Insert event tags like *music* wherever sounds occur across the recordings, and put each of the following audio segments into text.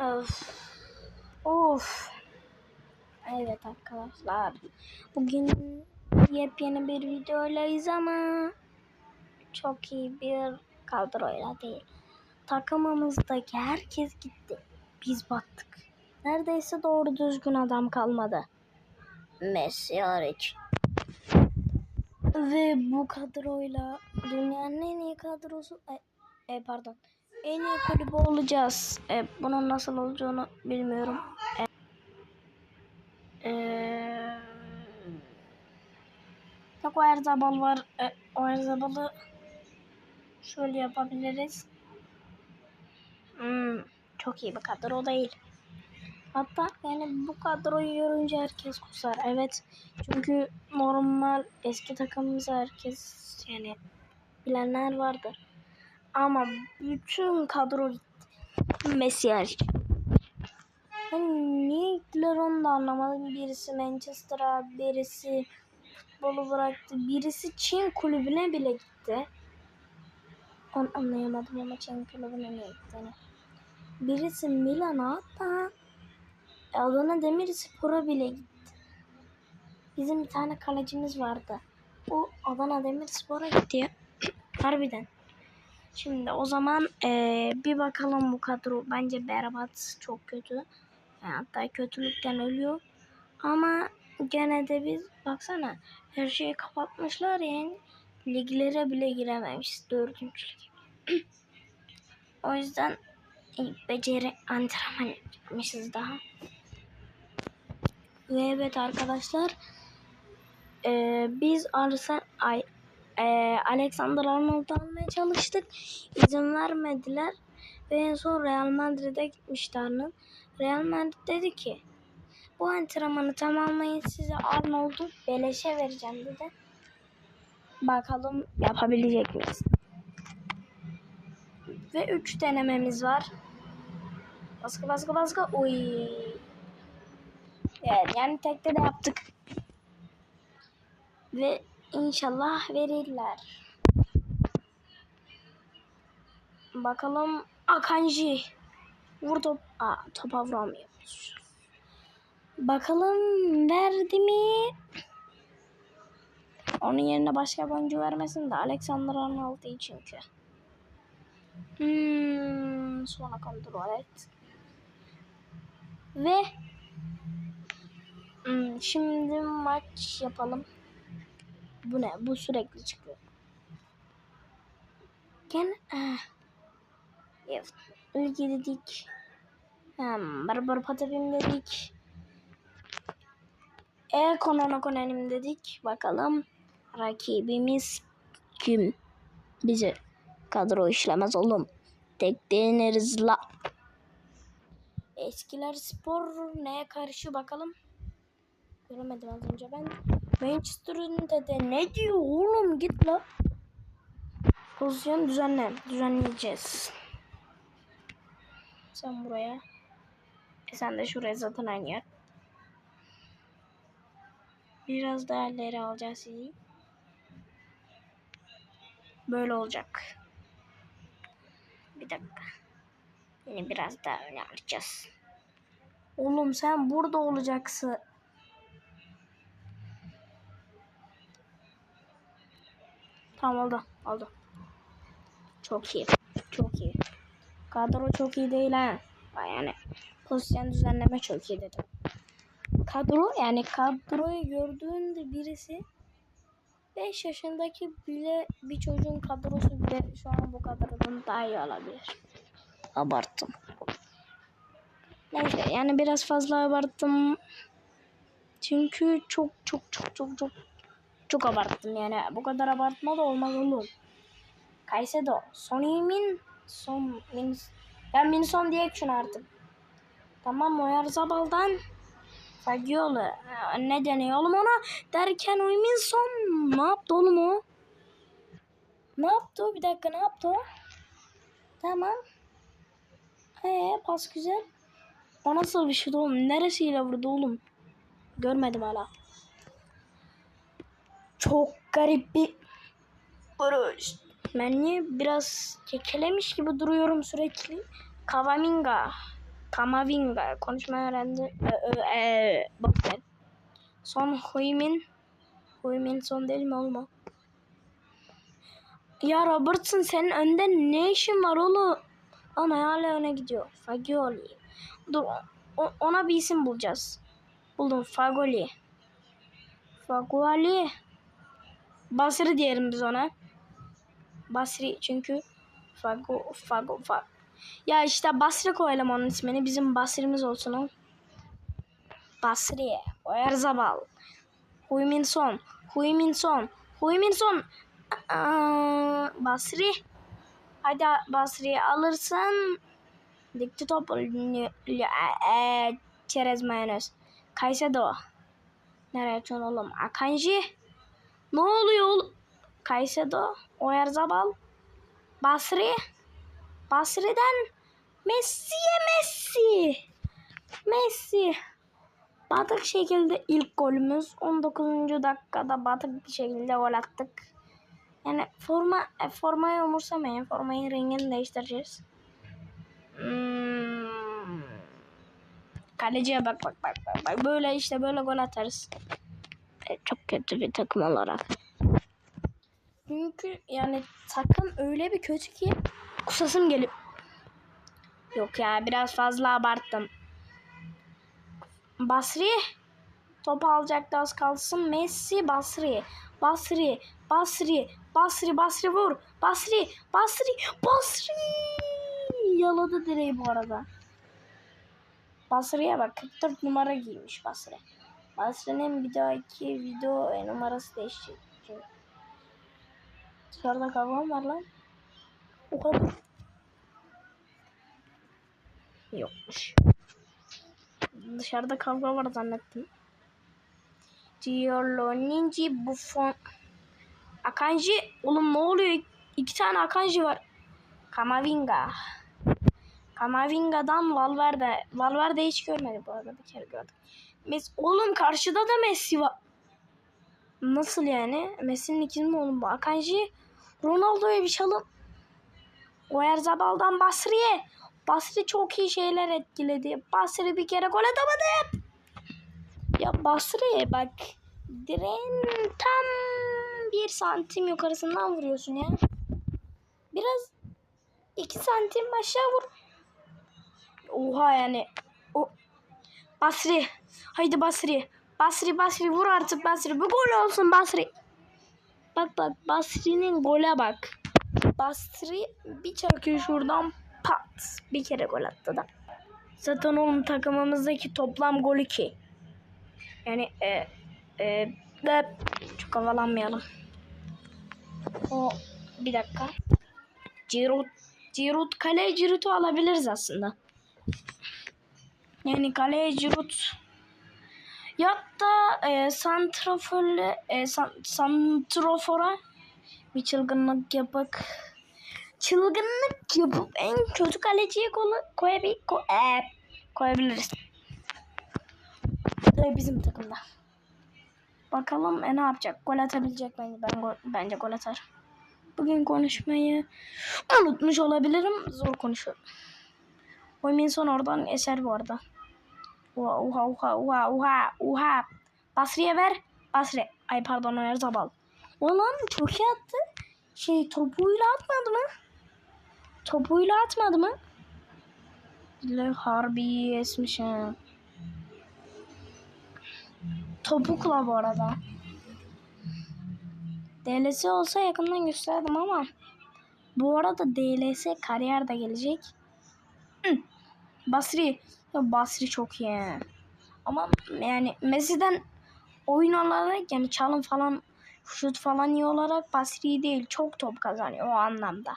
Of. Of. Evet arkadaşlar. Bugün yepyeni bir videoylayız ama çok iyi bir kadroyla değil. Takımımızdaki herkes gitti. Biz battık. Neredeyse doğru düzgün adam kalmadı. Messi hariç. Ve bu kadroyla dünyanın en iyi kadrosu... E, e, pardon. En iyi kulübü olacağız. E, bunun nasıl olacağını bilmiyorum. E, e, yok o Erzabal var. E, o Erzabal'ı şöyle yapabiliriz. Hmm, çok iyi bir kadro değil. Hatta yani bu kadroyu görünce herkes kusar. Evet. Çünkü normal eski takımımız herkes yani bilenler vardır. Ama bütün kadro. Messi hariç. Ben niye gittiler onu da anlamadım. Birisi Manchester'a, birisi futbolu bıraktı. Birisi Çin kulübüne bile gitti. Onu anlayamadım ama Çin kulübüne niye gittiğini. Birisi Milan'a hatta Adana Demirspor'a bile gitti. Bizim bir tane kalecimiz vardı. O Adana Demirspor'a gitti. Harbiden. Şimdi o zaman eee, bir bakalım bu kadro. Bence berbat, çok kötü. Yani hatta kötülükten ölüyor. Ama gene de biz baksana her şeyi kapatmışlar yani. Liglere bile girememişiz. Dördüncü lig. *clears throat* o yüzden beceri antrenman yapmışız daha. Ve evet arkadaşlar eee, biz Arsen ay eee, Alexander Arnold'u almaya çalıştık. İzin vermediler. Ve en son Real Madrid'e gitmişti Arnold. Real Madrid dedi ki bu antrenmanı tamamlayın size Arnold'u beleşe vereceğim dedi. Bakalım yapabilecek miyiz? Ve 3 denememiz var. Baskı baskı baskı. Uy. Evet yani tekte de yaptık. Ve inşallah verirler. Bakalım Akanji. Vur top. Aa, topa vuramıyoruz. Bakalım verdi mi? Onun yerine başka bir vermesin de Alexander Arnold değil çünkü. Hmm, sonra kontrol et. Ve hmm, şimdi maç yapalım. Bu ne? Bu sürekli çıkıyor. Gene ah. Evet. Ülke dedik. Hmm, barbar patapim dedik. Ekonono konenim dedik. Bakalım rakibimiz kim? Bize kadro işlemez oğlum. Tek deneriz la. Eskiler spor neye karşı bakalım. Göremedim az önce ben. Manchester'ın de ne diyor oğlum git la. Pozisyon düzenle. Düzenleyeceğiz. Sen buraya. E sen de şuraya zaten aynı yer. Biraz daha ileri alacağız sizi. Böyle olacak. Bir dakika. Yine biraz daha öne alacağız. Oğlum sen burada olacaksın. Tamam oldu. Oldu. Çok iyi. Çok iyi. Kadro çok iyi değil ha. Yani pozisyon düzenleme çok iyi dedim. Kadro yani kadroyu gördüğünde birisi 5 yaşındaki bile bir çocuğun kadrosu bile şu an bu kadrodan daha iyi olabilir. Abarttım. Neyse yani biraz fazla abarttım. Çünkü çok çok çok çok çok çok abarttım yani. Bu kadar abartma da olmaz oğlum. Kaysedo. Son Min Son Min Ben Min Son diye şunu artık. Tamam Oyarzabal'dan Fagioli. Ha, Ne deniyor oğlum ona? Derken Min Son ne yaptı oğlum o? Ne yaptı o? Bir dakika ne yaptı o? Tamam. Ee pas güzel. O nasıl bir şey oğlum? Neresiyle vurdu oğlum? Görmedim hala. Çok garip bir vuruş. Ben niye biraz kekelemiş gibi duruyorum sürekli? Kavaminga. Kamavinga konuşmayı öğrendi. E, bak ben. Son Huymin. Huymin son değil mi oğlum? Ya Robertson senin önde ne işin var oğlum? Ana hala öne gidiyor. Fagioli. Dur ona bir isim bulacağız. Buldum Fagoli. Fagoli. Basri diyelim biz ona. Basri çünkü Fago Fago Fag. Ya işte Basri koyalım onun ismini. Bizim Basri'miz olsun o. Basri. Oyarzabal. Huymin son. Huymin son. Huymin son. Aa, Basri. Hadi Basri'yi alırsın. Dikti l- e, Çerez mayonez. Kaysedo. Nereye oğlum? Akanji. Ne oluyor oğlum? Kaysedo. Oyarzabal. Basri. Basri'den Messi'ye Messi. Messi. Batık şekilde ilk golümüz. 19. dakikada batık bir şekilde gol attık. Yani forma e, formayı umursamayın. Formayın rengini değiştireceğiz. Hmm. Kaleciye bak bak bak. bak. Böyle işte böyle gol atarız. E, çok kötü bir takım olarak. Çünkü yani takım öyle bir kötü ki kusasım gelip Yok ya biraz fazla abarttım. Basri top alacaktı az kalsın. Messi Basri. Basri. Basri. Basri. Basri vur. Basri. Basri. Basri. Yaladı direği bu arada. Basri'ye bak 44 numara giymiş Basri. Basri'nin bir dahaki video e, numarası değişecek. Çünkü Dışarıda kavga mı var lan? O kadar. Yokmuş. Dışarıda kavga var zannettim. Giorlo Ninji Buffon. Akanji. Oğlum ne oluyor? İki tane Akanji var. Kamavinga. Kamavinga'dan Valverde. Valverde hiç görmedi bu arada. Bir kere gördüm. Mes oğlum karşıda da Messi var. Nasıl yani? Messi'nin ikisi mi oğlum bu? Akanji. Ronaldo'ya bir çalım. Oyerzabal'dan Basri'ye. Basri çok iyi şeyler etkiledi. Basri bir kere gol atamadı. Ya Basri bak direğin tam bir santim yukarısından vuruyorsun ya. Biraz iki santim aşağı vur. Oha yani. O Basri. Haydi Basri. Basri Basri vur artık Basri. Bu gol olsun Basri. Bak bak Basri'nin gole bak. Basri bir çakıyor şuradan pat. Bir kere gol attı da. Zaten onun takımımızdaki toplam gol 2. Yani e, e, de çok havalanmayalım. O bir dakika. Giroud, Giroud kaleye Giroud'u alabiliriz aslında. Yani kaleye Giroud ya da e, santraforle e, san, santrofora bir çılgınlık yapıp çılgınlık yapıp en kötü kaleciye koy, koyabil, ko, e, koyabiliriz. E, bizim takımda. Bakalım e, ne yapacak? Gol atabilecek bence. Ben gol, bence gol atar. Bugün konuşmayı unutmuş olabilirim. Zor konuşuyorum. Oyun son oradan eser bu arada. Oha oha oha oha oha oha. Basri'ye ver. Basri. Ay pardon Ömer Zabal. Ulan çok iyi attı. Şey topuyla atmadı mı? Topuyla atmadı mı? Dile harbi esmiş ha. Topukla bu arada. DLS olsa yakından gösterdim ama bu arada DLS kariyer de gelecek. Basri. Ya Basri çok iyi. Ama yani Messi'den oyun olarak yani çalım falan şut falan iyi olarak Basri değil. Çok top kazanıyor o anlamda.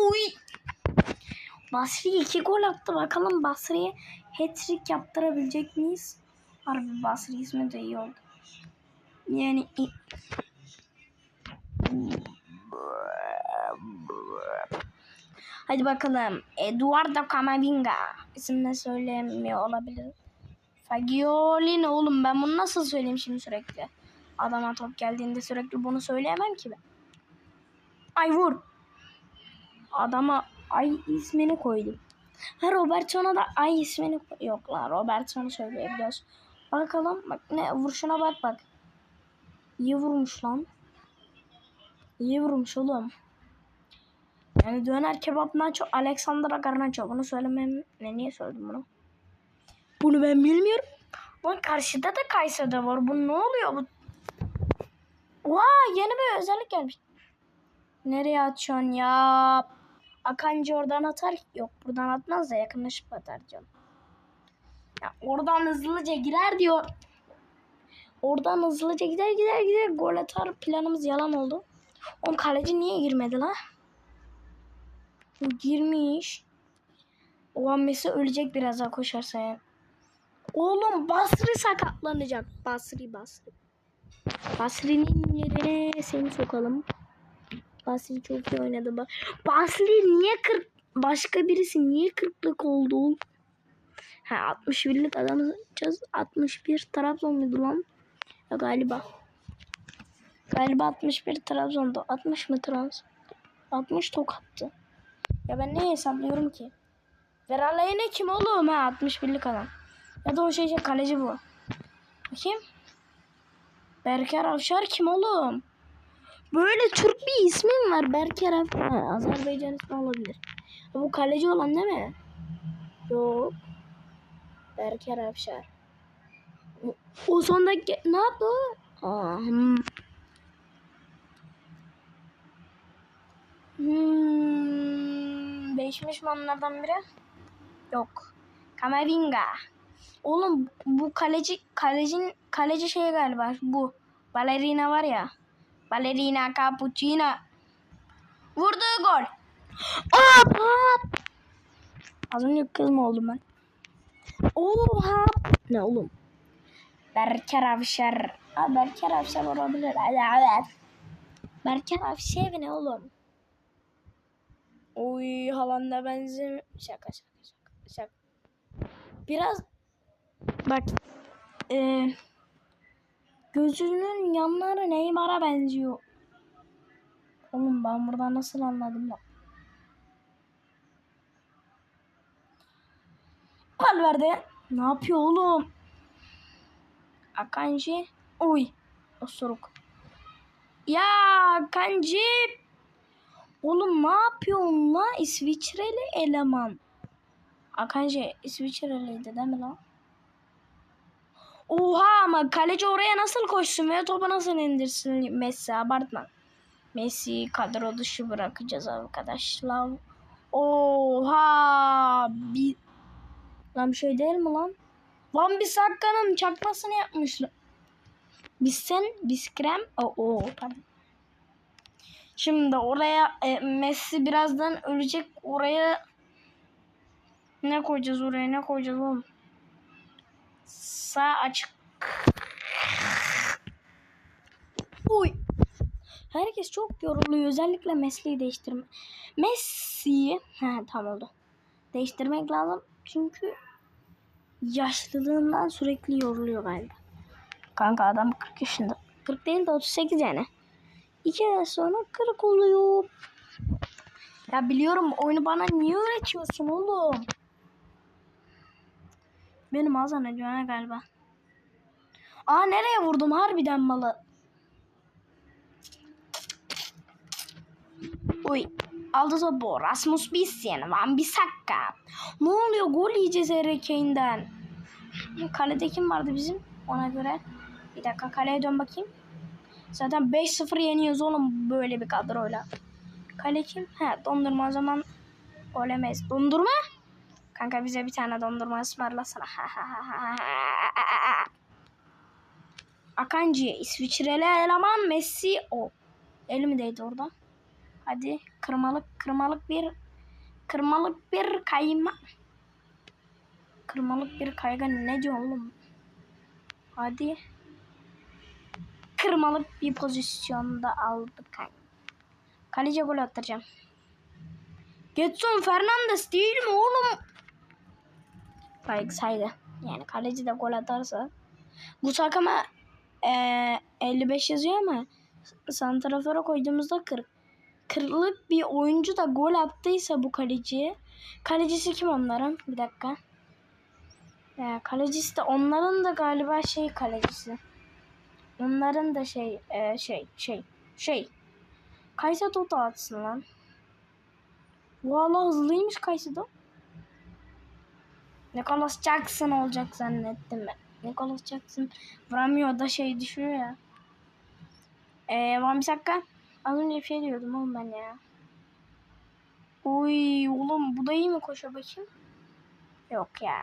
Uy. Basri iki gol attı. Bakalım Basri'ye hat-trick yaptırabilecek miyiz? Harbi Basri ismi de iyi oldu. Yani Hadi bakalım. Eduardo Camavinga. İsimle söylemiyor olabilir. Fagioli ne oğlum ben bunu nasıl söyleyeyim şimdi sürekli? Adama top geldiğinde sürekli bunu söyleyemem ki ben. Ay vur. Adama ay ismini koydum. Ha Robertson'a da ay ismini yok lan Robertson'u söyleyebiliyoruz. Bakalım bak ne vuruşuna bak bak. İyi vurmuş lan. İyi vurmuş oğlum. Yani döner kebaptan çok Alexander Garnacho. Bunu söylemem ne niye söyledim bunu? Bunu ben bilmiyorum. Lan karşıda da Kayseri'de var. Bu ne oluyor bu? Oha yeni bir özellik gelmiş. Nereye atıyorsun ya? Akancı oradan atar. Yok buradan atmaz da yakınlaşıp atar canım. Ya oradan hızlıca girer diyor. Oradan hızlıca gider gider gider gol atar. Planımız yalan oldu. Oğlum kaleci niye girmedi la? Bu girmiş. O Messi ölecek biraz daha koşarsa ya. Oğlum Basri sakatlanacak. Basri Basri. Basri'nin yerine seni sokalım. Basri çok iyi oynadı. Ba- Basri niye 40 başka birisi niye 40'lık oldu? Ha 61'lik adam alacağız. 61 Trabzon muydu lan? Ya galiba. Galiba 61 Trabzon'da. 60 mı Trabzon? 60 tokattı. Ya ben ne hesaplıyorum ki? Veralay ne kim oğlum ha 61'lik adam. Ya da o şey, şey kaleci bu. Bakayım. Berker Avşar kim oğlum? Böyle Türk bir ismim var. Berker Avşar. Azerbaycan ismi olabilir. Ha, bu kaleci olan değil mi? Yok. Berker Avşar. O, sondaki ne yaptı o? Hmm. Hmm, değişmiş mi onlardan biri? Yok. Kamavinga. Oğlum bu kaleci kalecin kaleci şey galiba bu. Balerina var ya. Balerina cappuccino. Vurduğu gol. Hop. Az önce kız mı oldum ben? Oha. Ne oğlum? Berker Avşar. Aa, Berker Avşar olabilir. Berker Avşar ne oğlum? Oy Haaland'a benzemiyor. Şaka şaka şaka. Şaka. Biraz bak e, gözünün yanları Neymar'a benziyor. Oğlum ben buradan nasıl anladım bak. Valverde ne yapıyor oğlum? Akanji. Oy. Osuruk. Ya Akanji. Oğlum ne yapıyorsun la? İsviçreli eleman. Akanji İsviçreliydi değil mi lan? Oha ama kaleci oraya nasıl koşsun ve topu nasıl indirsin Messi abartma. Messi kadro dışı bırakacağız arkadaşlar. Oha bir lan bir şey değil mi lan? Lan bir sakkanın çakmasını yapmışlar. Biz sen biz krem o o pardon. Şimdi oraya e, Messi birazdan ölecek. Oraya ne koyacağız oraya ne koyacağız oğlum? Sağ açık. Uy. Herkes çok yoruluyor. Özellikle Messi'yi değiştirme. Messi'yi ha tam oldu. Değiştirmek lazım. Çünkü yaşlılığından sürekli yoruluyor galiba. Kanka adam 40 yaşında. 40 değil de 38 yani. İki ay sonra 40 oluyor. Ya biliyorum oyunu bana niye öğretiyorsun oğlum? Benim ağzına güvene galiba. Aa nereye vurdum harbiden malı. Uy. Aldı topu. Rasmus Bissen. Van Bissaka. Ne oluyor? Gol yiyeceğiz Harry Kane'den. Kalede kim vardı bizim? Ona göre. Bir dakika kaleye dön bakayım. Zaten 5-0 yeniyoruz oğlum böyle bir kadroyla. Kale kim? He dondurma o zaman olemeyiz. Dondurma? Kanka bize bir tane dondurma ısmarlasana. Akanji, İsviçreli eleman Messi o. El mi değdi orada? Hadi kırmalık kırmalık bir kırmalık bir kayma. Kırmalık bir kayga ne diyor oğlum? Hadi. Kırmalık bir pozisyonda aldık. Kaleci gol attıracağım. Getson Fernandes değil mi oğlum? Hayır saydı. Yani kaleci de gol atarsa. Bu takıma e, 55 yazıyor ama santrafora koyduğumuzda 40. 40'lık bir oyuncu da gol attıysa bu kaleciye Kalecisi kim onların? Bir dakika. Ya, kalecisi de onların da galiba şey kalecisi. Onların da şey e, şey şey şey. Kaysedo da atsın lan. Valla hızlıymış Kaysedo. Nicholas Jackson olacak zannettim ben. Nicholas Jackson vuramıyor da şey düşüyor ya. Eee Van Bissaka. Az önce bir şey diyordum oğlum ben ya. Uy oğlum bu da iyi mi koşuyor bakayım? Yok ya.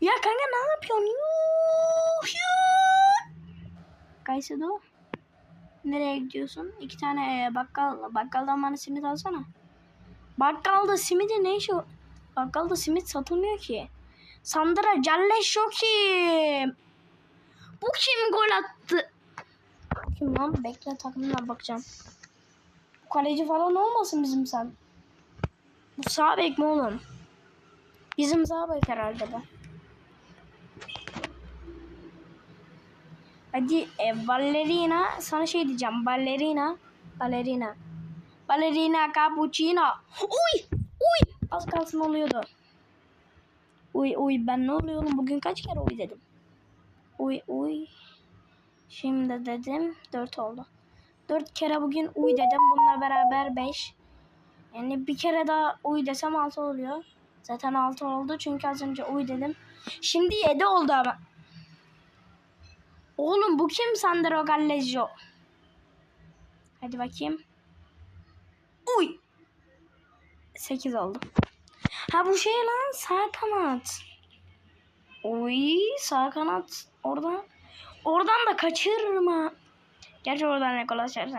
Ya kanka ne yapıyorsun? Yuh, yuh. Kaysedo. Nereye gidiyorsun? İki tane e, bakkal, bakkaldan bana simit alsana. Bakkalda simidi ne işi var? Bakkalda simit satılmıyor ki. Sandra Calleş yok kim? Bu kim gol attı? Kim lan? Bekle takımına bakacağım. Bu kaleci falan olmasın bizim sen. Bu sağ bek mi oğlum? Bizim sağ bek herhalde bu. Hadi e, ballerina sana şey diyeceğim. Ballerina. Ballerina. Ballerina cappuccino. Uy! Uy! Az kalsın oluyordu. Uy uy ben ne oluyor oğlum? Bugün kaç kere uy dedim. Uy uy. Şimdi dedim. Dört oldu. Dört kere bugün uy dedim. Bununla beraber beş. Yani bir kere daha uy desem altı oluyor. Zaten altı oldu çünkü az önce uy dedim. Şimdi yedi oldu ama. Oğlum bu kim Sandro Gallejo? Hadi bakayım. Uy. 8 oldu. Ha bu şey lan sağ kanat. Uy sağ kanat. Oradan oradan da kaçırırım ha. Gerçi oradan Nikolas Jackson.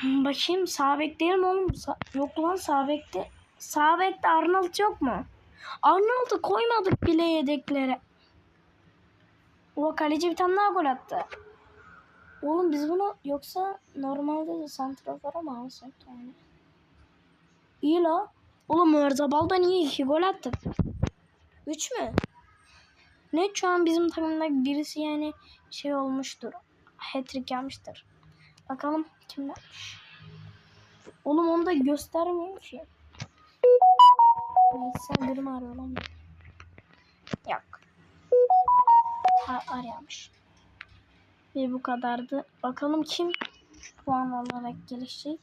Hmm, Bakayım sağ bek değil mi oğlum? Sa- yok lan sağ bekte. Sağ bekte Arnold yok mu? Arnold'u koymadık bile yedeklere. O kaleci bir tane daha gol attı. Oğlum biz bunu yoksa normalde de santrafora mı alsak yani? İyi la. Oğlum Erzabal niye iki gol attık? Üç mü? Ne şu an bizim takımda birisi yani şey olmuştur. Hat-trick yapmıştır. Bakalım kim yapmış. Oğlum onu da göstermiyor ki. Neyse birim arıyor lan. Yok. Ha, arayamış. Ve bu kadardı. Bakalım kim puan olarak gelişecek.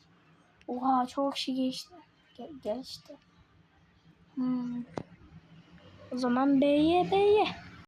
Oha çok kişi geçti. Ge- geçti. Hmm. O zaman B'ye B'ye.